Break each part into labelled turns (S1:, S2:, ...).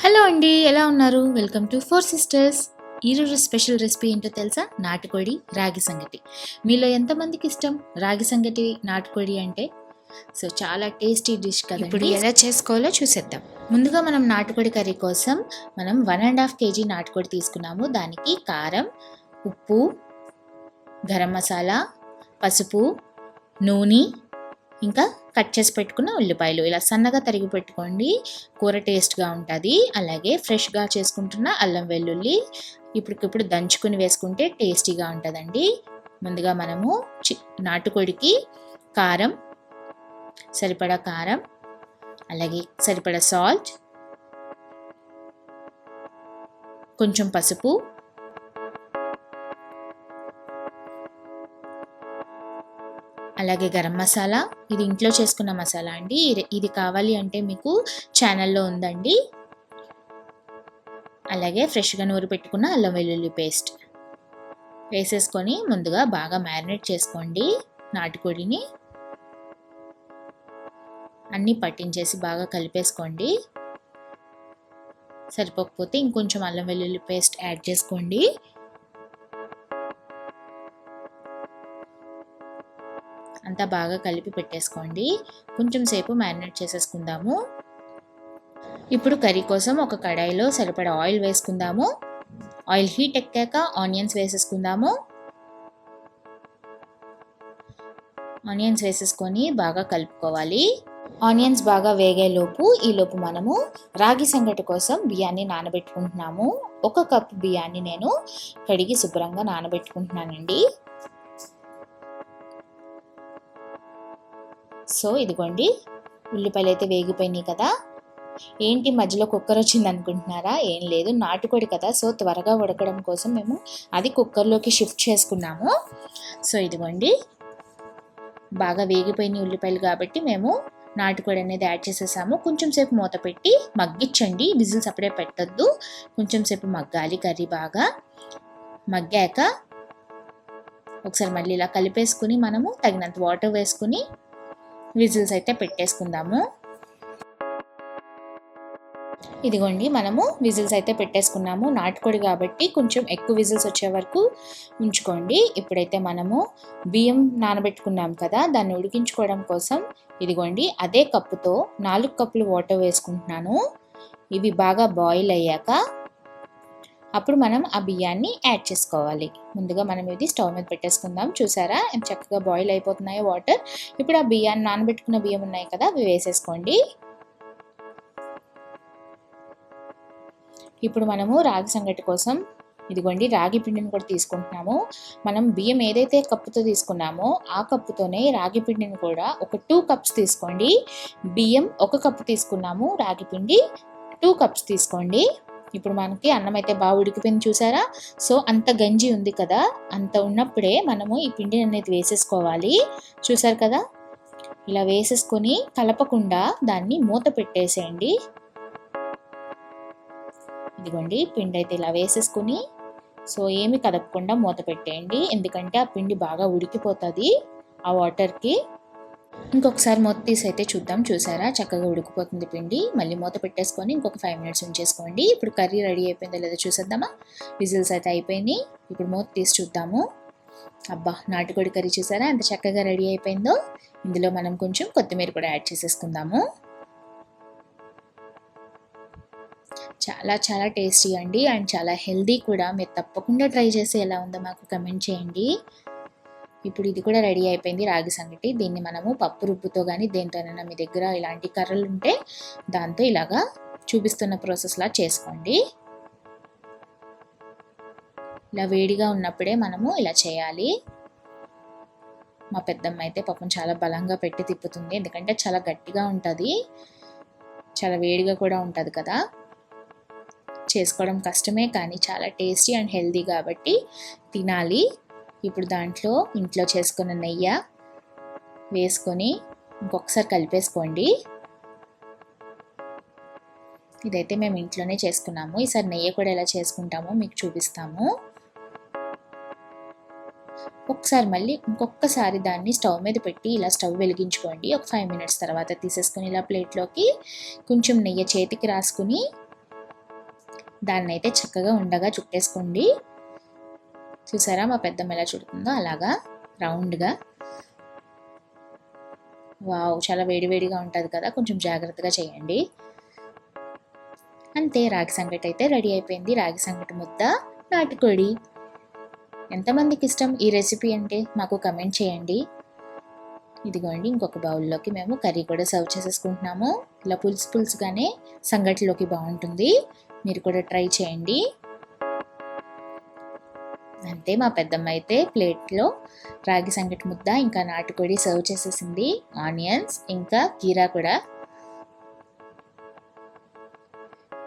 S1: Hello అండి ఎలా ఉన్నారు? Welcome to four sisters. ఈరోజు స్పెషల్ రెసిపీ ఏంటో తెలుసా? నాటుకోడి రాగి సంగటి. మీలో ఎంతమందికి ఇష్టం? రాగి సంగటి నాటుకోడి అంటే? సో చాలా టేస్టీ డిష్ కదా ఇప్పుడు ఎలా చేసుకోవాలో చూసేద్దాం. ముందుగా మనం నాటుకోడి కర్రీ కోసం మనం వన్ అండ్ హాఫ్ కేజీ నాటుకోడి తీసుకున్నాము. దానికి కారం ఉప్పు గరం మసాలా పసుపు నూనె ఇంకా కట్ చేసి పెట్టుకున్న ఉల్లిపాయలు. ఇలా సన్నగా తరిగి పెట్టుకోండి. కూర టేస్ట్గా ఉంటుంది. అలాగే ఫ్రెష్గా చేసుకుంటున్న అల్లం వెల్లుల్లి ఇప్పటికిప్పుడు దంచుకుని వేసుకుంటే టేస్టీగా ఉంటుందండి. ముందుగా మనము చి నాటుకోడికి కారం సరిపడా కారం అలాగే సరిపడా సాల్ట్ కొంచెం పసుపు అలాగే గరం మసాలా ఇది ఇంట్లో చేసుకున్న మసాలా అండి. ఇది- ఇది కావాలి అంటే మీకు ఛానల్లో ఉందండి. అలాగే ఫ్రెష్గా నూరు పెట్టుకున్న అల్లం వెల్లుల్లి పేస్ట్. వేసేసుకొని ముందుగా బాగా మ్యారినేట్ చేసుకోండి నాటుకోడిని. అన్నీ పట్టించేసి బాగా కలిపేసుకోండి. సరిపోకపోతే ఇంకొంచెం అల్లం వెల్లుల్లి పేస్ట్ యాడ్ చేసుకోండి. అంతా బాగా కలిపి పెట్టేసుకోండి. కొంచెం సేపు మ్యారినేట్ చేసేసుకుందాము. ఇప్పుడు కర్రీ కోసం ఒక కడాయిలో సరిపడా ఆయిల్ వేసుకుందాము. ఆయిల్ హీట్ ఎక్కాక ఆనియన్స్ వేసేసుకుందాము. ఆనియన్స్ వేసేసుకొని బాగా కలుపుకోవాలి. ఆనియన్స్ బాగా వేగేలోపు ఈలోపు మనము రాగి సంగటి కోసం బియ్యాన్ని నానబెట్టుకుంటున్నాము. ఒక కప్ బియ్యాన్ని నేను కడిగి శుభ్రంగా నానబెట్టుకుంటున్నానండి. సో ఇదిగోండి ఉల్లిపాయలు అయితే వేగిపోయినాయి కదా. ఏంటి మధ్యలో కుక్కర్ వచ్చింది అనుకుంటున్నారా? ఏం లేదు నాటుకోడి కదా. సో త్వరగా ఉడకడం కోసం మేము అది కుక్కర్లోకి షిఫ్ట్ చేసుకున్నాము. సో ఇదిగోండి బాగా వేగిపోయిన ఉల్లిపాయలు కాబట్టి మేము నాటుకోడి అనేది యాడ్ చేసేసాము. కొంచెం సేపు మూత పెట్టి మగ్గించండి విజిల్స్ అప్పుడే పెట్టద్దు. కొంచెం సేపు మగ్గాలి కర్రీ బాగా. మగ్గాక ఒకసారి మళ్ళీ ఇలా కలిపేసుకుని మనము తగినంత వాటర్ వేసుకుని విజిల్స్ అయితే పెట్టేసుకుందాము. ఇదిగోండి మనము విజిల్స్ అయితే పెట్టేసుకున్నాము. నాటుకోడి కాబట్టి కొంచెం ఎక్కువ విజిల్స్ వచ్చే వరకు ఉంచుకోండి. ఇప్పుడైతే మనము బియ్యం నానబెట్టుకున్నాం కదా దాన్ని ఉడికించుకోవడం కోసం ఇదిగోండి అదే కప్పుతో నాలుగు కప్పులు వాటర్ వేసుకుంటున్నాను. ఇవి బాగా బాయిల్ అయ్యాక అప్పుడు మనం ఆ బియ్యాన్ని యాడ్ చేసుకోవాలి. ముందుగా మనం ఇది స్టవ్ మీద పెట్టేసుకుందాం. చూసారా? చక్కగా బాయిల్ అయిపోతున్నాయో వాటర్ ఇప్పుడు ఆ బియ్యాన్ని నానబెట్టుకున్న బియ్యం ఉన్నాయి కదా అవి వేసేసుకోండి. ఇప్పుడు మనము రాగి సంగటి కోసం ఇదిగోండి రాగి పిండిని కూడా తీసుకుంటున్నాము. మనం బియ్యం ఏదైతే కప్పుతో తీసుకున్నామో ఆ కప్పుతోనే రాగి పిండిని కూడా ఒక టూ కప్స్ తీసుకోండి. బియ్యం ఒక కప్పు తీసుకున్నాము రాగి పిండి టూ కప్స్ తీసుకోండి. ఇప్పుడు మనకి అన్నం అయితే బాగా ఉడికిపోయింది చూసారా? సో అంత గంజి ఉంది కదా? అంత ఉన్నప్పుడే మనము ఈ పిండి అనేది వేసేసుకోవాలి. చూసారు కదా? ఇలా వేసేసుకొని కలపకుండా దాన్ని మూత పెట్టేసేయండి. ఇదిగోండి పిండి అయితే ఇలా వేసేసుకొని సో ఏమి కదపకుండా మూత పెట్టేయండి. ఎందుకంటే ఆ పిండి బాగా ఉడికిపోతుంది ఆ వాటర్కి. ఇంకొకసారి మూత తీసి అయితే చూద్దాం. చూసారా? చక్కగా ఉడికిపోతుంది పిండి. మళ్ళీ మూత పెట్టేసుకొని ఇంకొక ఫైవ్ మినిట్స్ ఉంచేసుకోండి ఇప్పుడు కర్రీ రెడీ అయిపోయిందో లేదో చూసేద్దామా? విజిల్స్ అయితే అయిపోయినాయి. ఇప్పుడు మూత తీసి చూద్దాము. అబ్బా నాటుకోడి కర్రీ చూసారా? ఎంత చక్కగా రెడీ అయిపోయిందో. ఇందులో మనం కొంచెం కొత్తిమీర కూడా యాడ్ చేసేసుకుందాము. చాలా చాలా టేస్టీ అండి. అండ్ చాలా హెల్దీ కూడా. మీరు తప్పకుండా ట్రై చేసి ఎలా ఉందో మాకు కమెంట్ చేయండి. ఇప్పుడు ఇది కూడా రెడీ అయిపోయింది రాగి సంగటి. దీన్ని మనము పప్పు రుబ్బుతో కానీ దేంతోనైనా మీ దగ్గర ఇలాంటి కర్రలు ఉంటే దాంతో ఇలాగా చూపిస్తున్న ప్రాసెస్లా చేసుకోండి. ఇలా వేడిగా ఉన్నప్పుడే మనము ఇలా చేయాలి. మా పెద్దమ్మ అయితే పాపం చాలా బలంగా పెట్టి తిప్పుతుంది. ఎందుకంటే చాలా గట్టిగా ఉంటుంది. చాలా వేడిగా కూడా ఉంటుంది కదా. చేసుకోవడం కష్టమే కానీ చాలా టేస్టీ అండ్ హెల్దీ కాబట్టి తినాలి. ఇప్పుడు దాంట్లో ఇంట్లో చేసుకున్న నెయ్యి వేసుకొని ఇంకొకసారి కలిపేసుకోండి. ఇదైతే మేము ఇంట్లోనే చేసుకున్నాము. ఈసారి నెయ్యి కూడా ఎలా చేసుకుంటామో మీకు చూపిస్తాము. ఒకసారి మళ్ళీ ఇంకొకసారి దాన్ని స్టవ్ మీద పెట్టి ఇలా స్టవ్ వెలిగించుకోండి. ఒక ఫైవ్ మినిట్స్ తర్వాత తీసేసుకొని ఇలా ప్లేట్లోకి కొంచెం నెయ్యి చేతికి రాసుకుని దాన్ని అయితే చక్కగా ఉండగా చుట్టేసుకోండి. చూసారా? మా పెద్దమ్మ ఎలా చుడుతుందో అలాగా రౌండ్గా. వావ్ చాలా వేడివేడిగా ఉంటుంది కదా కొంచెం జాగ్రత్తగా చేయండి. అంతే రాగి సంగటి అయితే రెడీ అయిపోయింది. రాగి సంగటి ముద్ద నాటుకోడి. ఎంతమందికి ఇష్టం? ఈ రెసిపీ అంటే మాకు కమెంట్ చేయండి. ఇదిగోండి ఇంకొక బౌల్లోకి మేము కర్రీ కూడా సర్వ్ చేసేసుకుంటున్నాము. ఇలా పులుసు పులుసుగానే సంగటిలోకి బాగుంటుంది. మీరు కూడా ట్రై చేయండి. అంతే మా పెద్దమ్మ అయితే ప్లేట్లో రాగి సంగటి ముద్ద ఇంకా నాటుకోడి సర్వ్ చేసేసింది. ఆనియన్స్ ఇంకా కీరా కూడా.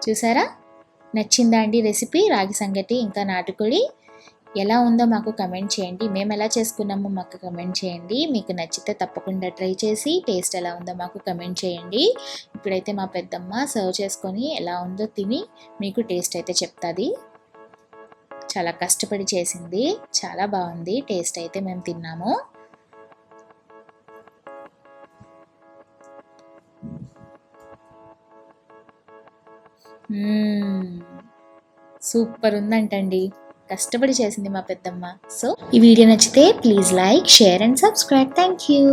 S1: చూసారా? నచ్చిందా అండి రెసిపీ? రాగి సంగటి ఇంకా నాటుకోడి ఎలా ఉందో మాకు కమెంట్ చేయండి. మేము ఎలా చేసుకున్నామో మాకు కమెంట్ చేయండి. మీకు నచ్చితే తప్పకుండా ట్రై చేసి టేస్ట్ ఎలా ఉందో మాకు కమెంట్ చేయండి. ఇప్పుడైతే మా పెద్దమ్మ సర్వ్ చేసుకొని ఎలా ఉందో తిని మీకు టేస్ట్ అయితే చెప్తుంది. చాలా కష్టపడి చేసింది. చాలా బాగుంది. టేస్ట్ అయితే మేము తిన్నాము. సూపర్ ఉందంటండి. కష్టపడి చేసింది మా పెద్దమ్మ. సో ఈ వీడియో నచ్చితే please like share and subscribe. Thank you